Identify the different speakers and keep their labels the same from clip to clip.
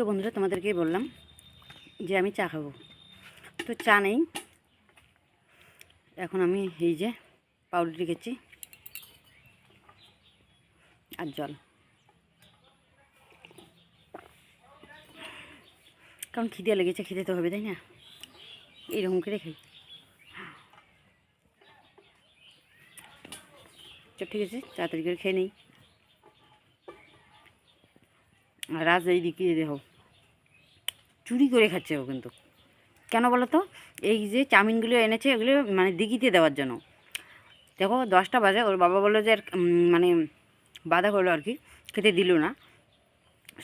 Speaker 1: তো বন্ধুরা তোমাদেরকেই বললাম যে আমি চা খাব। তো চা নেই। এখন আমি এই যে পাউরুটি খেয়েছি আর জল। কারণ খিদে লেগেছে, খেতে তো হবে, তাই না? এইরকম করে খাই। ঠিক আছে, তাড়াতাড়ি করে খেয়ে নেই। আর রাজ এই দিকে দেখো চুরি করে খাচ্ছে ও কিন্তু। কেন বলো তো? এই যে চাউমিনগুলো এনেছে, এগুলো মানে দিঘিতে দেওয়ার জন্য। দেখো, দশটা বাজে, ওর বাবা বলল যে মানে বাধা করল আর কি, খেতে দিল না।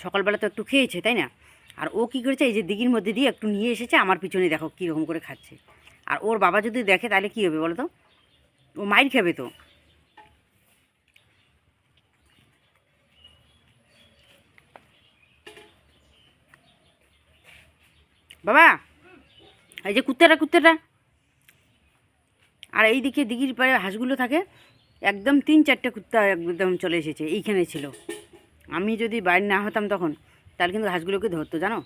Speaker 1: সকালবেলা তো একটু খেয়েছে, তাই না? আর ও কী করেছে, এই যে দিঘির মধ্যে দিয়ে একটু নিয়ে এসেছে, আমার পিছনে দেখো কীরকম করে খাচ্ছে। আর ওর বাবা যদি দেখে, তাহলে কী হবে বলো তো? ও মাইর খাবে তো। বাবা এই যে কুত্তাটা কুত্তাটা। আর এইদিকে দিঘির পাড়ে হাঁসগুলো থাকে একদম তিন চারটে কুত্তা একদম চলে এসেছে এইখানে ছিল। আমি যদি বাইরে না হতাম তখন তাহলে কিন্তু হাঁসগুলোকে ধরতো জানো?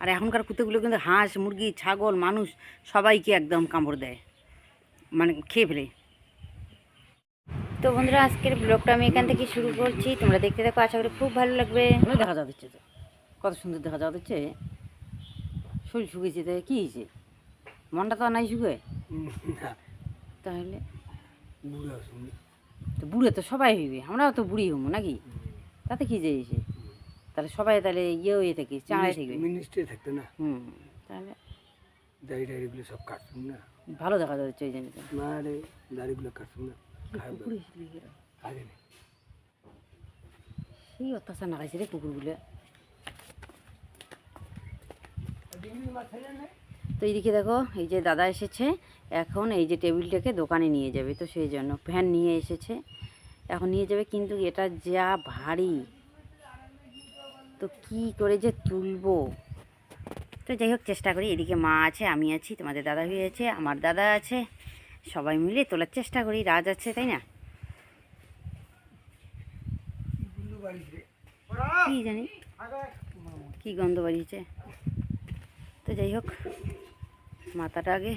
Speaker 1: আর এখনকার কুত্তাগুলো কিন্তু হাঁস মুরগি ছাগল মানুষ সবাইকে একদম কামড় দেয়। মানে খেয়ে ফেলে। তো বন্ধুরা আজকের ব্লগটা আমি এখান থেকে শুরু করছি। তোমরা দেখতে দেখো আশা করি খুব ভালো লাগবে। দেখা যাচ্ছে তো কত সুন্দর দেখা যাচ্ছে শরীর শুকিয়েছে তাই কী হয়েছে? মনটা তো আর নাই শুকে? তাহলে? তো বুড়ে তো সবাই হইবে আমরাও তো বুড়ি হব নাকি? তাতে কি যাইছে তাহলে সবাই তাহলে ইয়ে হয়ে থাকি চাঁড়াই থাকবে।
Speaker 2: মিনিস্ট্রি থাকতো না।
Speaker 1: হুম তাহলে?
Speaker 2: দাড়ি টাড়িগুলো সব কাটতাম না।
Speaker 1: ভালো দেখা যাচ্ছে ওই জন্য
Speaker 2: মারে দাড়িগুলো কাটতাম না।
Speaker 1: সেই অত্যাচার না খাইছে রে কুকুরগুলো। তো এইদিকে দেখো এই যে দাদা এসেছে এখন এই যে টেবিলটাকে দোকানে নিয়ে যাবে তো সেই জন্য ফ্যান নিয়ে এসেছে। এখন নিয়ে যাবে কিন্তু এটা যা ভারী। তো কি করে যে তুলবো? তো যাই হোক চেষ্টা করি এদিকে মা আছে আমি আছি তোমাদের দাদা হয়ে আছে আমার দাদা আছে সবাই মিলে তোলার চেষ্টা করি রাজ আছে তাই না? কি জানি? কি গন্ধ বাড়িয়েছে? তো যাই হোক মাথাটা আগে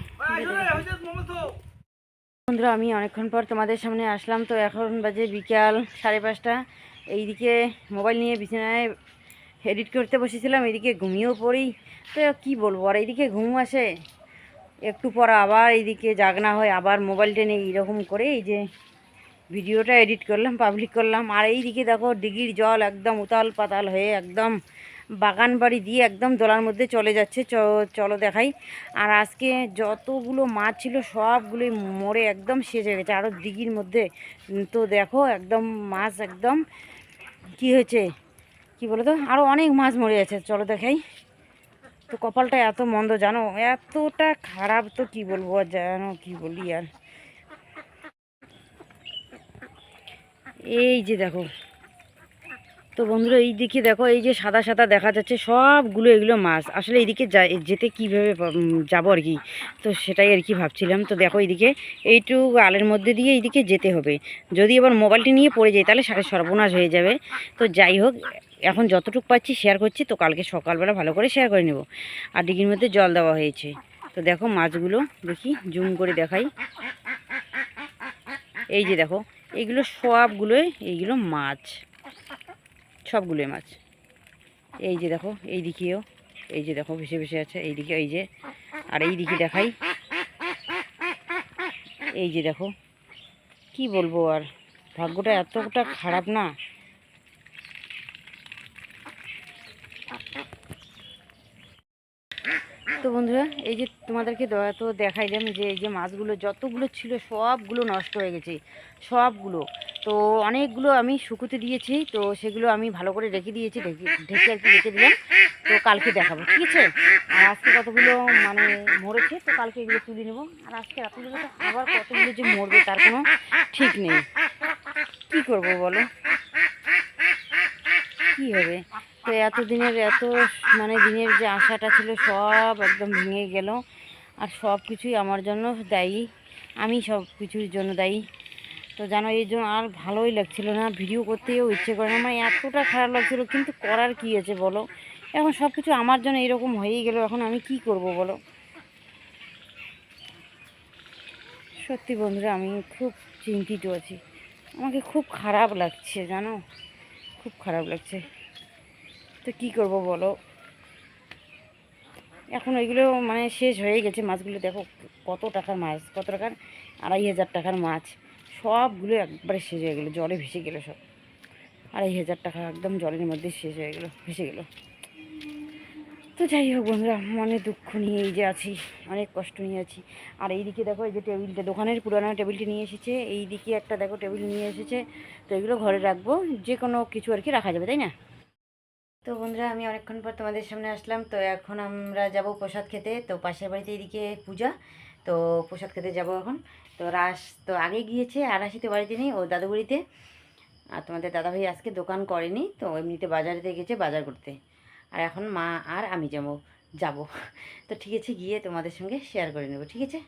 Speaker 1: বন্ধুরা আমি অনেকক্ষণ পর তোমাদের সামনে আসলাম। তো এখন বাজে বিকাল সাড়ে পাঁচটা। এইদিকে মোবাইল নিয়ে বিছানায় এডিট করতে বসেছিলাম এদিকে ঘুমিয়েও পড়ি। তো কি বলব আর এইদিকে ঘুম আসে। একটু পর আবার এইদিকে জাগনা হয় আবার মোবাইলটা নিয়ে এইরকম করে এই যে ভিডিওটা এডিট করলাম পাবলিক করলাম। আর এইদিকে দেখো ডিগির জল একদম উতাল পাতাল হয়ে একদম বাগান বাড়ি দিয়ে একদম দোলার মধ্যে চলে যাচ্ছে। চলো দেখাই। আর আজকে যতগুলো মাছ ছিল সবগুলোই মরে একদম শেষ হয়ে গেছে। আরও দিঘির মধ্যে। তো দেখো, একদম মাছ একদম কি হয়েছে? কি বলো তো? আরও অনেক মাছ মরে গেছে। চলো দেখাই। তো কপালটা এত মন্দ, জানো? এতটা খারাপ তো কি বলব জানো কি বলি আর। এই যে দেখো তো বন্ধুরা এই দিকে দেখো, এই যে সাদা সাদা দেখা যাচ্ছে, সবগুলো এগুলো মাছ। আসলে এইদিকে যেতে কীভাবে যাব আর কি, তো সেটাই আর কি ভাবছিলাম। তো দেখো এইদিকে, এইটুকু আলের মধ্যে দিয়ে এইদিকে যেতে হবে। যদি এবার মোবাইলটি নিয়ে পড়ে যাই, তাহলে সাড়ে সর্বনাশ হয়ে যাবে। তো যাই হোক, এখন যতটুকু পাচ্ছি শেয়ার করছি, তো কালকে সকালবেলা ভালো করে শেয়ার করে নেব। আর ডিগির মধ্যে জল দেওয়া হয়েছে। তো দেখো মাছগুলো, দেখি, জুম করে দেখাই। এই যে দেখো এইগুলো সবগুলোই, এইগুলো মাছ। সবগুলোই মাছ। এই যে দেখো, এই দিকেও, এই যে দেখো, ভেসে ভেসে আছে, এই দিকে, এই যে, আর এই দিকে দেখাই। এই যে দেখো, কি বলব আর, ভাগ্যটা এতটা খারাপ না। তো বন্ধুরা, এই যে তোমাদেরকে তো দেখাইলাম যে এই যে মাছগুলো, যতগুলো ছিল সবগুলো নষ্ট হয়ে গেছে, সবগুলো। তো অনেকগুলো আমি শুকুতে দিয়েছি, তো সেগুলো আমি ভালো করে রেখে দিয়েছি, ঢেকে ঢেকে আর কি রেখে দিলাম। তো কালকে দেখাবো, ঠিক আছে? আর আজকে কতগুলো মানে মরেছে, তো কালকে এগুলো তুলে নেব। আর আজকে রাত্রিবেলা তো আবার কতগুলো যে মরবে, তার কোনো ঠিক নেই। কী করব বলো? কী হবে? তো এত দিনের এত মানে দিনের যে আশাটা ছিল সব একদম ভেঙে গেল। আর সব কিছুই আমার জন্য দায়ী। আমি সব কিছুর জন্য দায়ী। তো জানো, এই জন্য আর ভালোই লাগছিল না। ভিডিও করতেও ইচ্ছে করে না। আমার এতটা খারাপ লাগছিল, কিন্তু করার কি আছে বলো? এখন সব কিছু আমার জন্য এরকম হয়েই গেল। এখন আমি কি করব বলো? সত্যি বন্ধুরা, আমি খুব চিন্তিত আছি। আমাকে খুব খারাপ লাগছে, জানো? খুব খারাপ লাগছে। তো কি করব বলো? এখন ওইগুলো মানে শেষ হয়ে গেছে মাছগুলো। দেখো কত টাকার মাছ, কত টাকার? আড়াই হাজার টাকার মাছ। সবগুলো একবারে শেষ হয়ে গেলো, জলে ভেসে গেলো সব। আড়াই হাজার টাকা একদম জলের মধ্যে শেষ হয়ে গেলো, ভেসে গেলো। তো যাই হোক বন্ধুরা, মনে দুঃখ নিয়ে এই যে আছি, অনেক কষ্ট নিয়ে আছি। আর এইদিকে দেখো এই যে টেবিলটা, দোকানের পুরানো টেবিলটি নিয়ে এসেছে। এই দিকে একটা দেখো টেবিল নিয়ে এসেছে। তো এগুলো ঘরে রাখব যে কোনো কিছু আর কি রাখা যাবে, তাই না? তো বন্ধুরা, আমি অনেকক্ষণ পর তোমাদের সামনে আসলাম। তো এখন আমরা যাব প্রসাদ খেতে। তো পাশের বাড়িতে এদিকে পূজা। তো প্রসাদ খেতে যাব এখন। তো রাস তো আগে গিয়েছে, আর আসি তো বাড়িতে নেই, ও দাদুবাড়িতে আর তোমাদের দাদাভাই আজকে দোকান করেনি, তো এমনিতে বাজারেতে গেছে বাজার করতে। আর এখন মা আর আমি যাব, যাব। তো ঠিক আছে, গিয়ে তোমাদের সঙ্গে শেয়ার করে নেব, ঠিক আছে?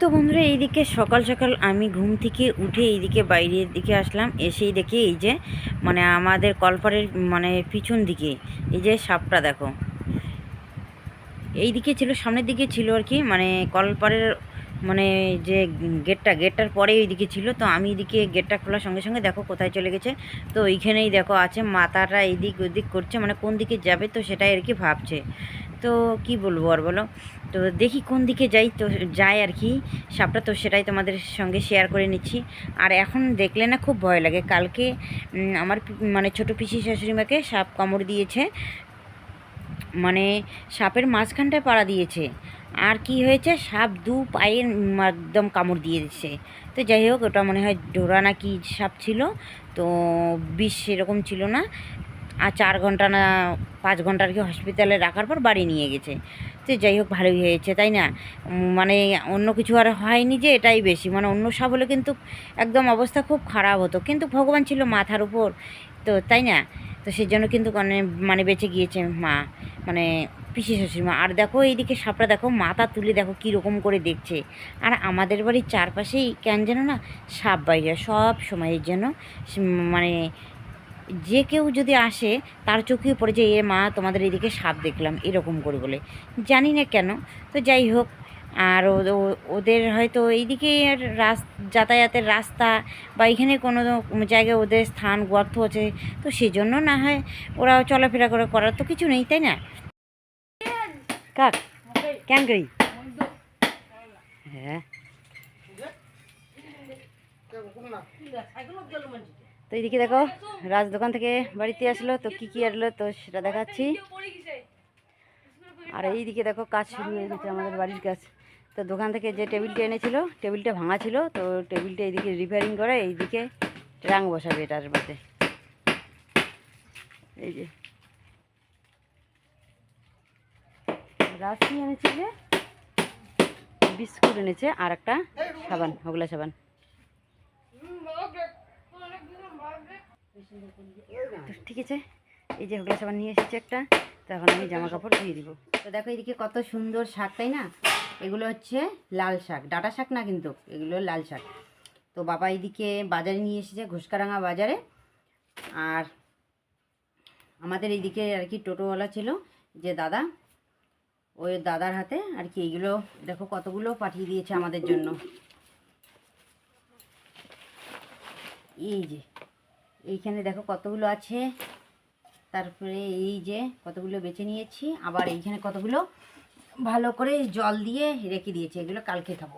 Speaker 1: তো বন্ধুরা, এইদিকে সকাল সকাল আমি ঘুম থেকে উঠে এইদিকে বাইরের দিকে আসলাম। এসেই দেখি এই যে মানে আমাদের কলপারের মানে পিছন দিকে, এই যে সাপটা দেখো। এই দিকে ছিল, সামনের দিকে ছিল আর কি মানে কলপারের মানে যে গেটটা, গেটটার পরে এইদিকে ছিল, তো আমি এদিকে গেটটা খোলার সঙ্গে সঙ্গে দেখো কোথায় চলে গেছে। তো এইখানেই দেখো আছে, মাথাটা এদিক ওদিক করছে মানে কোন দিকে যাবে তো সেটাই আর কি ভাবছে। তো কি বলব আর বলো? তো দেখি কোন দিকে যাই তো যাই আর কি সাপটা তো সেটাই তোমাদের সঙ্গে শেয়ার করে নিচ্ছি। আর এখন দেখলে না খুব ভয় লাগে, কালকে আমার মানে ছোটো পিসি শাশুড়ি মাকে সাপ কামড় দিয়েছে মানে সাপের মাঝখানটায় পাড়া দিয়েছে। আর কি হয়েছে? সাপ দু পায়ে উম একদম কামড় দিয়ে দিচ্ছে তো যাই হোক, ওটা মনে হয় ডোরা না কি সাপ ছিল। তো বিষ সেরকম ছিল না। আর চার ঘণ্টা না, পাঁচ ঘণ্টা আর কি হসপিটালে রাখার পর বাড়ি নিয়ে গেছে। তো যাই হোক, ভালোই হয়েছে, তাই না? মানে অন্য কিছু আর হয়নি যে, এটাই বেশি। মানে অন্য সাপ হলে কিন্তু একদম অবস্থা খুব খারাপ হতো। কিন্তু ভগবান ছিল মাথার উপর। তো তাই না? তো সেই জন্য কিন্তু মানে মানে বেঁচে গিয়েছে মা মানে পিসি শ্বশুর মা। আর দেখো এইদিকে সাপটা, দেখো মাথা তুলে দেখো কীরকম করে দেখছে। আর আমাদের বাড়ির চারপাশেই কেন যেন না সাপ বাইরে সব সময়ের জন্য। মানে যে কেউ যদি আসে, তার চোখে পড়ে যে, এ মা, তোমাদের এদিকে সাপ দেখলাম, এরকম করে বলে। জানি না কেন। তো যাই হোক আর ওদের হয়তো এইদিকে রাস, যাতায়াতের রাস্তা বা এখানে কোনো জায়গায় ওদের স্থান, গর্ত আছে, তো সেই জন্য না হয় ওরা চলাফেরা করে, করার তো কিছু নেই, তাই না? কাক? কেন করি হ্যাঁ। তো এইদিকে দেখো, রাজ দোকান থেকে বাড়িতে আসলো, তো কি কি আসলো তো সেটা দেখাচ্ছি। আর এইদিকে দেখো, কাজ শুরু হয়ে গেছে আমাদের বাড়ির কাজ। তো দোকান থেকে যে টেবিলটা এনেছিল, টেবিলটা ভাঙা ছিল, তো টেবিলটা এইদিকে রিপেয়ারিং করে, এইদিকে রাং বসাবে এটার মধ্যে। এই যে। রাশি এনেছে বিস্কুট এনেছে আর একটা সাবান, হগলা সাবান। ঠিক আছে, এই যে হগলা সাবান নিয়ে এসেছি একটা, তো এখন আমি জামা কাপড় ধুয়ে দিব। তো দেখো এদিকে কত সুন্দর শাক তাই না? এগুলো হচ্ছে লাল শাক। ডাটা শাক না কিন্তু, এগুলো লাল শাক। তো বাবা এদিকে বাজারে নিয়ে এসেছে ঘুসকারাঙা বাজারে। আর আমাদের এইদিকে আর কি টোটোওয়ালা ছিল, যে দাদা, ওই দাদার হাতে আর কি এইগুলো দেখো কতগুলো পাঠিয়ে দিয়েছে আমাদের জন্য। এই যে, এইখানে দেখো কতগুলো আছে। তারপরে এই যে কতগুলো বেছে নিয়েছি। আবার এইখানে কতগুলো ভালো করে জল দিয়ে রেখে দিয়েছি, এগুলো কালকে খাব।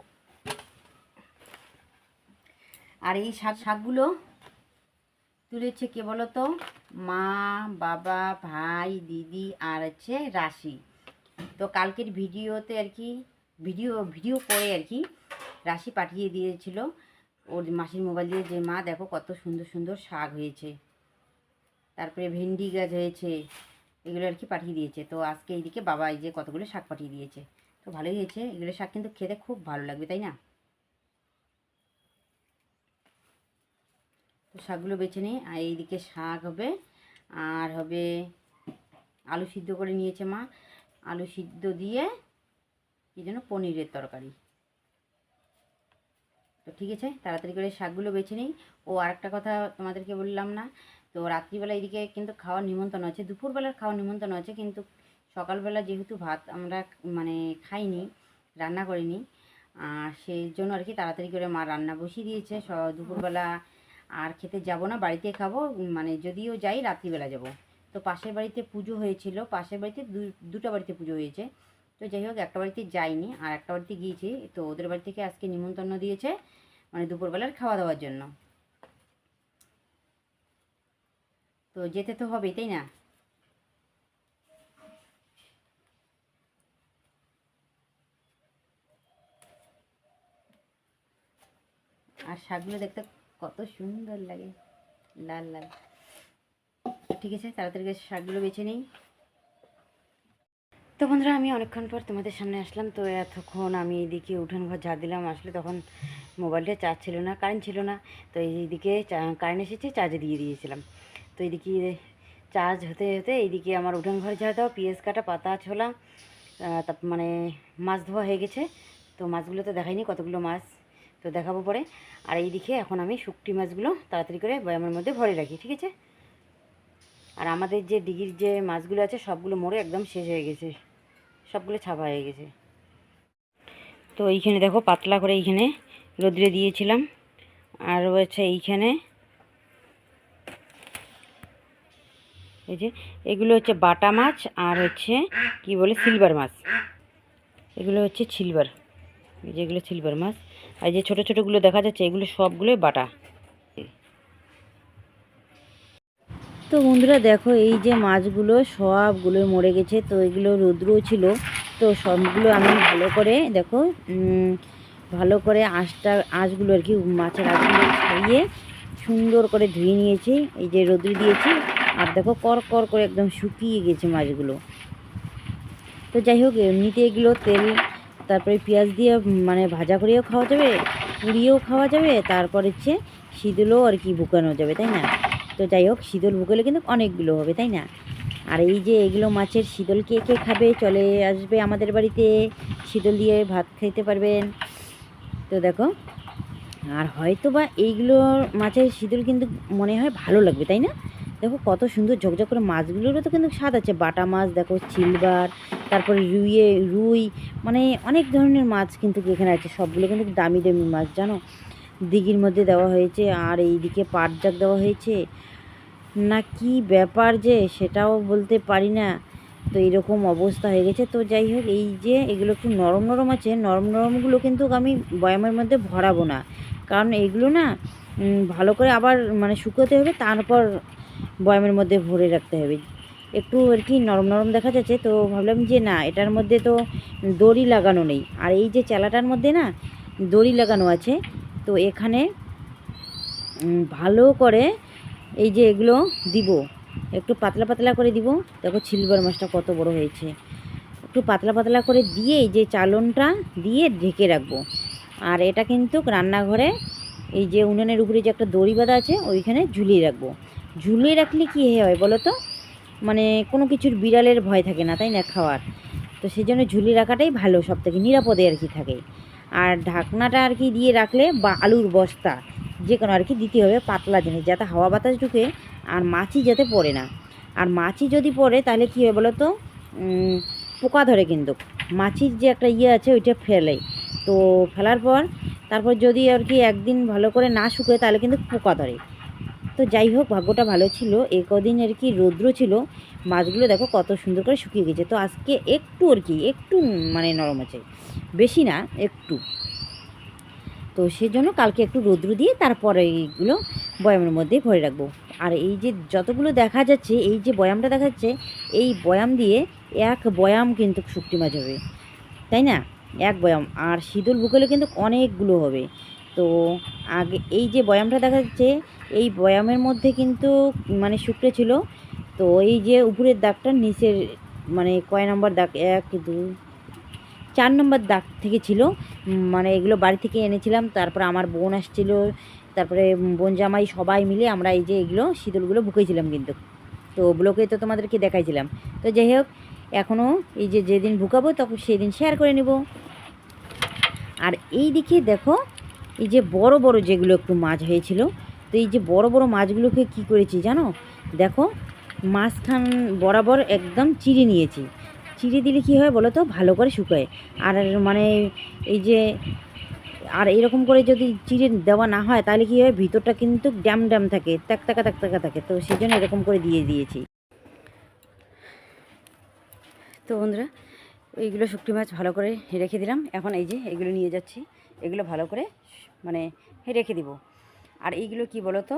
Speaker 1: আর এই শাক, শাকগুলো তুলেছে কে বলো তো মা, বাবা, ভাই, দিদি আর হচ্ছে রাশি। তো কালকের ভিডিওতে আর কি, ভিডিও ভিডিও করে আর কি রাশি পাঠিয়ে দিয়েছিল। ওর মাসির মোবাইল দিয়ে যে, মা, দেখো কত সুন্দর সুন্দর শাক হয়েছে। তারপরে ভেন্ডি গাছ হয়েছে এগুলো আর কি পাঠিয়ে দিয়েছে। তো আজকে এইদিকে বাবা এই যে কতগুলো শাক পাঠিয়ে দিয়েছে। তো ভালোই হয়েছে, এগুলো শাক কিন্তু খেতে খুব ভালো লাগবে, তাই না? তো শাকগুলো বেছে নিই আর এইদিকে শাক হবে, আর হবে আলু সিদ্ধ করে নিয়েছে মা। আলু সিদ্ধ দিয়ে কী যেন পনিরের তরকারি। তো ঠিক আছে, তাড়াতাড়ি করে শাকগুলো বেছে নিই। ও আরেকটা কথা তোমাদেরকে বললাম না তো রাত্রিবেলা এদিকে কিন্তু খাওয়ার নিমন্ত্রণ আছে, দুপুরবেলার খাওয়ার নিমন্ত্রণ আছে, কিন্তু সকালবেলা যেহেতু ভাত আমরা মানে খাইনি, রান্না করিনি, আর সেই জন্য আর কি তাড়াতাড়ি করে মা রান্না বসিয়ে দিয়েছে, স- দুপুরবেলা আর খেতে যাব না, বাড়িতে খাব মানে যদিও যাই রাত্রিবেলা যাব। তো পাশের বাড়িতে পুজো হয়েছিল, পাশের বাড়িতে দুটো বাড়িতে পুজো হয়েছে, তো যাই হোক একটা বাড়িতে যাইনি, আর একটা বাড়িতে গিয়েছি, তো ওদের বাড়ি থেকে আজকে নিমন্ত্রণ দিয়েছে মানে দুপুরবেলার খাওয়া দাওয়ার জন্য। তো যেতে তো হবেই, তাই না? আর শাকগুলো দেখতে কত সুন্দর লাগে, লাল লাল। ঠিক আছে, তাড়াতাড়ি শাকগুলো বেছে নেই। তো বন্ধুরা, আমি অনেকক্ষণ পর তোমাদের সামনে আসলাম। তো এতক্ষণ আমি এইদিকে উঠান ঘর ঝাড় দিলাম। আসলে তখন মোবাইলটা চার্জ ছিল না, কারেন্ট ছিল না। তো এইদিকে কারেন্ট এসেছে, চার্জে দিয়ে দিয়েছিলাম। তো এদিকে চার্জ হতে হতে এইদিকে আমার উঠান ঘর দেওয়া পিঁয়াজ কাটা, পাতা, ছোলা তারপর মানে মাছ ধোয়া হয়ে গেছে। তো মাছগুলো তো দেখাইনি কতগুলো মাছ, তো দেখাবো পরে। আর এইদিকে এখন আমি শুকটি মাছগুলো তাড়াতাড়ি করে বয়ামের মধ্যে ভরে রাখি, ঠিক আছে? আর আমাদের যে ডিগির যে মাছগুলো আছে সবগুলো মরে একদম শেষ হয়ে গেছে, সবগুলো ছাপা হয়ে গেছে। তো এইখানে দেখো পাতলা করে এইখানে রোদ্রে দিয়েছিলাম। আর রয়েছে এইখানে এই যে, এগুলো হচ্ছে বাটা মাছ আর হচ্ছে কি বলে সিলভার মাছ। এগুলো হচ্ছে সিলভার এই যে এগুলো সিলভার মাছ। আর যে ছোটো ছোটোগুলো দেখা যাচ্ছে, এগুলো সবগুলোই বাটা। তো বন্ধুরা দেখো, এই যে মাছগুলো সবগুলো মরে গেছে। তো এগুলো রৌদ্র ছিল। তো সবগুলো আমি ভালো করে দেখো ভালো করে আঁশটা, আঁশগুলো আর কি মাছের আঁশগুলো ছাড়িয়ে সুন্দর করে ধুয়ে নিয়েছি। এই যে রৌদ্র দিয়েছি। আর দেখো কর কর করে একদম শুকিয়ে গেছে মাছগুলো। তো যাই হোক, এমনিতে এগুলো তেল, তারপরে পেঁয়াজ দিয়ে মানে ভাজা করেও খাওয়া যাবে, পুড়িয়েও খাওয়া যাবে, তারপর হচ্ছে শীতলও আর কি বুকানো যাবে, তাই না? তো যাই হোক শীতল ভুগলে কিন্তু অনেকগুলো হবে, তাই না? আর এই যে এগুলো মাছের শীতল কে কে খাবে, চলে আসবে আমাদের বাড়িতে শীতল দিয়ে ভাত খেতে পারবেন। তো দেখো, আর হয়তো বা এইগুলো মাছের শীতল কিন্তু মনে হয় ভালো লাগবে, তাই না? দেখো কত সুন্দর ঝকঝক করে মাছগুলোরও তো কিন্তু স্বাদ আছে। বাটা মাছ, দেখো সিলভার, তারপরে রুইয়ে, রুই মানে অনেক ধরনের মাছ কিন্তু এখানে আছে। সবগুলো কিন্তু দামি দামি মাছ, জানো? দিঘির মধ্যে দেওয়া হয়েছে, আর এইদিকে পাট জাগ দেওয়া হয়েছে। না কি ব্যাপার যে, সেটাও বলতে পারি না। তো এইরকম অবস্থা হয়ে গেছে। তো যাই হোক, এই যে এগুলো একটু নরম নরম আছে, নরম নরমগুলো কিন্তু আমি বয়ামের মধ্যে ভরাবো না। কারণ এইগুলো না ভালো করে আবার মানে শুকোতে হবে, তারপর বয়ামের মধ্যে ভরে রাখতে হবে। একটু আর কি নরম নরম দেখা যাচ্ছে, তো ভাবলাম যে না, এটার মধ্যে তো দড়ি লাগানো নেই। আর এই যে চালাটার মধ্যে না দড়ি লাগানো আছে, তো এখানে ভালো করে এই যে এগুলো দিব। একটু পাতলা পাতলা করে দিব। দেখো সিলভার মাছটা কত বড় হয়েছে। একটু পাতলা পাতলা করে দিয়ে এই যে চালনটা দিয়ে ঢেকে রাখব। আর এটা কিন্তু রান্নাঘরে এই যে উনুনের উপরে যে একটা দড়ি বাঁধা আছে, ওইখানে ঝুলিয়ে রাখব। ঝুলিয়ে রাখলে কি হয় বলো তো? মানে কোনো কিছুর বিড়ালের ভয় থাকে না, তাই না, খাওয়ার? তো সেই জন্য ঝুলিয়ে রাখাটাই ভালো সব থেকে নিরাপদে আর কি থাকে। আর ঢাকনাটা আর কি দিয়ে রাখলে বা আলুর বস্তা, যে কোনো আর কি দিতে হবে পাতলা জিনিস, যাতে হাওয়া বাতাস ঢুকে আর মাছি যাতে পড়ে না। আর মাছি যদি পড়ে তাহলে কী হয় বলো তো? পোকা ধরে কিন্তু। মাছির যে একটা ইয়ে আছে ওইটা ফেলে। তো ফেলার পর, তারপর যদি আর কি একদিন ভালো করে না শুকোয় তাহলে কিন্তু পোকা ধরে। তো যাই হোক, ভাগ্যটা ভালো ছিল। এ কদিন আর কি রৌদ্র ছিল? মাছগুলো দেখো কত সুন্দর করে শুকিয়ে গেছে। তো আজকে একটু আর কি, একটু মানে নরম আছে। বেশি না, একটু। তো সেজন্য কালকে একটু রৌদ্র দিয়ে তারপরে এইগুলো বয়ামের মধ্যে ভরে রাখব। আর এই যে যতগুলো দেখা যাচ্ছে, এই যে বয়ামটা দেখা যাচ্ছে, এই বয়াম দিয়ে এক বয়াম কিন্তু শুকটি মাছ হবে। তাই না? এক বয়াম। আর শীতল বুকলে কিন্তু অনেকগুলো হবে। তো আগে এই যে বয়ামটা দেখা যাচ্ছে, এই বয়ামের মধ্যে কিন্তু মানে শুকনো ছিল। তো এই যে উপরের দাগটা নিচের মানে কয় নম্বর দাগ? এক, দুই, চার নম্বর দাগ থেকে ছিল। মানে এগুলো বাড়ি থেকে এনেছিলাম, তারপরে আমার বোন আসছিল, তারপরে বোন জামাই সবাই মিলে আমরা এই যে এগুলো শীতলগুলো বুকেছিলাম কিন্তু। তো ব্লকে তো তোমাদেরকে দেখাইছিলাম। তো যাই হোক এখনও এই যে যেদিন ভুকাবো তখন সেদিন শেয়ার করে নেব। আর এই দিকে দেখো এই যে বড় বড় যেগুলো একটু মাছ হয়েছিল, তো এই যে বড় বড় মাছগুলোকে কি করেছি জানো? দেখো, মাঝখান বরাবর একদম চিড়ে নিয়েছি। চিড়ে দিলে কি হয় বলো তো? ভালো করে শুকায়। আর মানে এই যে, আর এরকম করে যদি চিড়ে দেওয়া না হয়, তাহলে কি হয়? ভিতরটা কিন্তু ড্যাম ড্যাম থাকে তাক তাকা তাক থাকে। তো সেই জন্য এরকম করে দিয়ে দিয়েছি। তো বন্ধুরা, এইগুলো শুকটি মাছ ভালো করে রেখে দিলাম। এখন এই যে এগুলো নিয়ে যাচ্ছি। এগুলো ভালো করে মানে রেখে দিব। আর এইগুলো কি বলো তো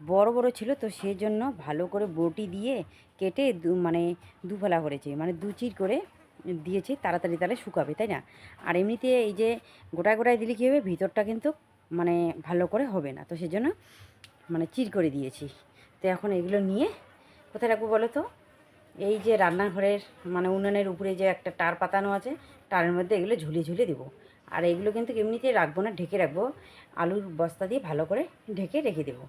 Speaker 1: বড় বড় ছিল তো সেই জন্য ভালো করে বটি দিয়ে কেটে দু মানে দুফালা করেছে মানে দু চির করে দিয়েছে, তাড়াতাড়ি তাহলে শুকাবে, তাই না? আর এমনিতে এই যে গোটায় গোটায় দিলে কী হবে? ভিতরটা কিন্তু মানে ভালো করে হবে না, তো সেই জন্য মানে চির করে দিয়েছি। তো এখন এগুলো নিয়ে কোথায় রাখব বলো তো এই যে রান্নাঘরের মানে উনুনের উপরে যে একটা টার পাতানো আছে, টারের মধ্যে এগুলো ঝুলিয়ে ঝুলিয়ে দেবো। আর এগুলো কিন্তু এমনিতেই রাখব না, ঢেকে রাখব। আলুর বস্তা দিয়ে ভালো করে ঢেকে রেখে দেবো।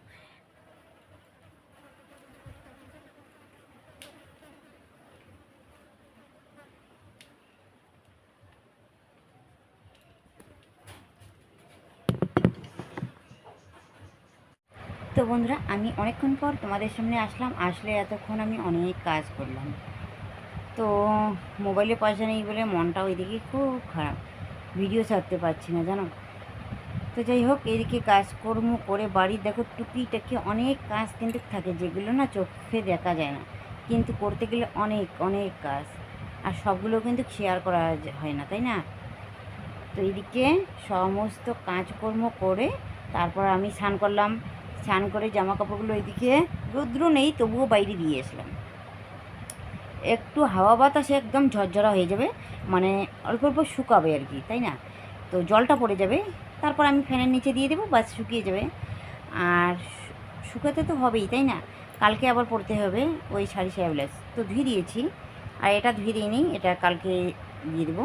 Speaker 1: তো বন্ধুরা, আমি অনেকক্ষণ পর তোমাদের সামনে আসলাম। আসলে এতক্ষণ আমি অনেক কাজ করলাম। তো মোবাইলে পয়সা নেই বলে মনটা ওইদিকে খুব খারাপ। ভিডিও ছাড়তে পারছি না, জানো? তো যাই হোক, এদিকে কাজকর্ম করে বাড়ির দেখো টুকিটাকি অনেক কাজ কিন্তু থাকে যেগুলো না চোখে দেখা যায় না। কিন্তু করতে গেলে অনেক অনেক কাজ। আর সবগুলো কিন্তু শেয়ার করা হয় না, তাই না? তো এদিকে সমস্ত কাজকর্ম করে তারপর আমি স্নান করলাম। স্নান করে জামা কাপড়গুলো এদিকে রৌদ্র নেই, তবুও বাইরে দিয়ে আসলাম একটু হাওয়া বাতাসে একদম ঝরঝরা হয়ে যাবে মানে অল্প অল্প শুকাবে আর কি, তাই না? তো জলটা পড়ে যাবে, তারপর আমি ফ্যানের নিচে দিয়ে দেবো বাস শুকিয়ে যাবে। আর শুকাতে তো হবেই, তাই না? কালকে আবার পড়তে হবে ওই শাড়ি সায়া ব্লাউজ তো ধুয়ে দিয়েছি, আর এটা ধুয়ে দিইনি, এটা কালকে দিয়ে দেবো।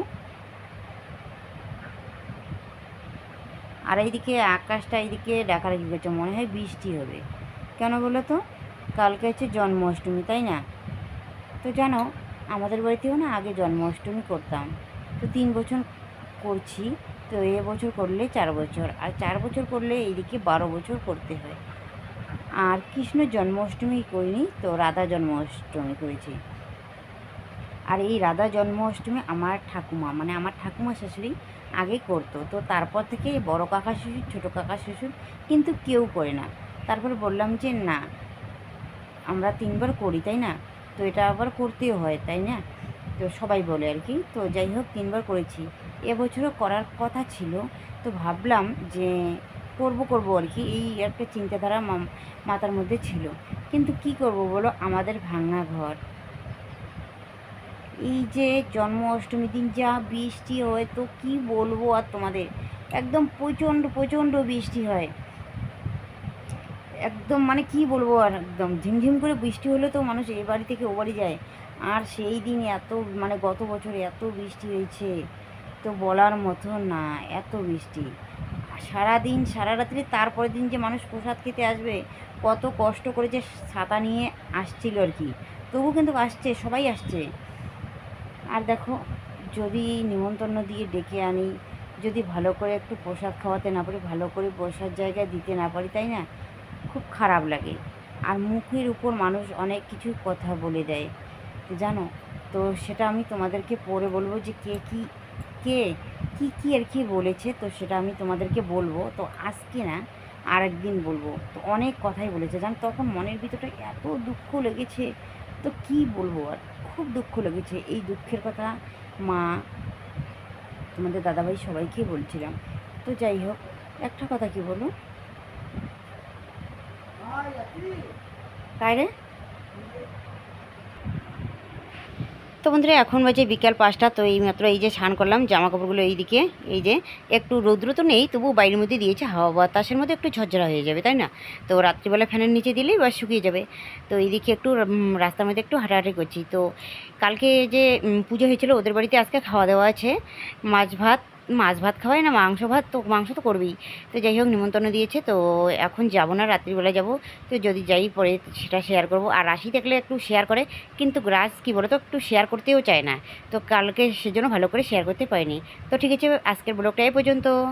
Speaker 1: আর এইদিকে আকাশটা এইদিকে ডাকাডাকি করছে? মনে হয় বৃষ্টি হবে। কেন বলো তো? কালকে হচ্ছে জন্মাষ্টমী, তাই না? তো জানো আমাদের বাড়িতেও না আগে জন্মাষ্টমী করতাম। তো তিন বছর করছি, তো এ বছর করলে চার বছর, আর চার বছর করলে এইদিকে বারো বছর করতে হয়। আর কৃষ্ণ জন্মাষ্টমী করিনি, তো রাধা জন্মাষ্টমী করেছি। আর এই রাধা জন্মাষ্টমী আমার ঠাকুমা মানে আমার ঠাকুমা শাশুড়ি আগে করতো। তো তারপর থেকে বড় কাকা শ্বশুর, ছোটো কাকা শ্বশুর কিন্তু কেউ করে না। তারপরে বললাম যে, না, আমরা তিনবার করি, তাই না? তো এটা আবার করতেও হয়, তাই না? তো সবাই বলে আর কি। তো যাই হোক, তিনবার করেছি। এবছরও করার কথা ছিল। তো ভাবলাম যে করব করব আর কি। এই একটা চিন্তাধারা মাথার মধ্যে ছিল। কিন্তু কি করব বলো? আমাদের ভাঙা ঘর। এই যে জন্ম অষ্টমীর দিন যা বৃষ্টি হয়, তো কি বলব আর তোমাদের? একদম প্রচণ্ড প্রচণ্ড বৃষ্টি হয়। একদম মানে কি বলব আর একদম, ঝিমঝিম করে বৃষ্টি হলে তো মানুষ এ বাড়ি থেকে ও বাড়ি যায়। আর সেই দিন এত মানে গত বছর এত বৃষ্টি হয়েছে, তো বলার মতো না, এত বৃষ্টি। সারা দিন সারা রাত্রি তারপরের দিন যে মানুষ প্রসাদ খেতে আসবে, কত কষ্ট করে যে ছাতা নিয়ে আসছিল আর কি। তবু কিন্তু আসছে, সবাই আসছে। আর দেখো, যদি নিমন্ত্রণ দিয়ে ডেকে আনি, যদি ভালো করে একটু প্রসাদ খাওয়াতে না পারি, ভালো করে বসার জায়গায় দিতে না পারি, তাই না? খুব খারাপ লাগে। আর মুখের উপর মানুষ অনেক কিছু কথা বলে দেয়। জানো? তো সেটা আমি তোমাদেরকে পরে বলব যে কে কি কে, কি কি আর কি বলেছে, তো সেটা আমি তোমাদেরকে বলব। তো আজকে না আর একদিন বলব। তো অনেক কথাই বলেছে। জান, তখন মনের ভিতরটা এত দুঃখ লেগেছে। তো কি বলব আর? খুব দুঃখ লেগেছে। এই দুঃখের কথা মা, তোমাদের দাদাভাই সবাইকে বলছিলাম। তো যাই হোক, একটা কথা কি বলো? তাই রে তো বন্ধুরা, এখন বাজে বিকাল পাঁচটা, তো এই মাত্র এই যে স্নান করলাম জামা কাপড়গুলো এইদিকে, এই যে একটু রৌদ্র তো নেই তবু বাইরের মধ্যে দিয়েছে হাওয়া বাতাসের মধ্যে একটু ঝরঝরা হয়ে যাবে, তাই না? তো রাত্রিবেলা ফ্যানের নিচে দিলেই বা শুকিয়ে যাবে। তো এইদিকে একটু রাস্তার মধ্যে একটু হাঁটাহাঁটি করছি। তো কালকে যে পুজো হয়েছিল, ওদের বাড়িতে আজকে খাওয়া দাওয়া আছে, মাছ ভাত মাছ ভাত খাওয়াই না, মাংস ভাত তো, মাংস তো করবেই। তো যাই হোক, নিমন্ত্রণ দিয়েছে, তো এখন যাব না, রাত্রিবেলা যাব। তো যদি যাই, পরে সেটা শেয়ার করব। আর রাশি দেখলে একটু শেয়ার করে, কিন্তু গ্রাস কী বলো তো একটু শেয়ার করতেও চায় না। তো কালকে সেজন্য ভালো করে শেয়ার করতে পারিনি। তো ঠিক আছে, আজকের ব্লগটা এই পর্যন্ত।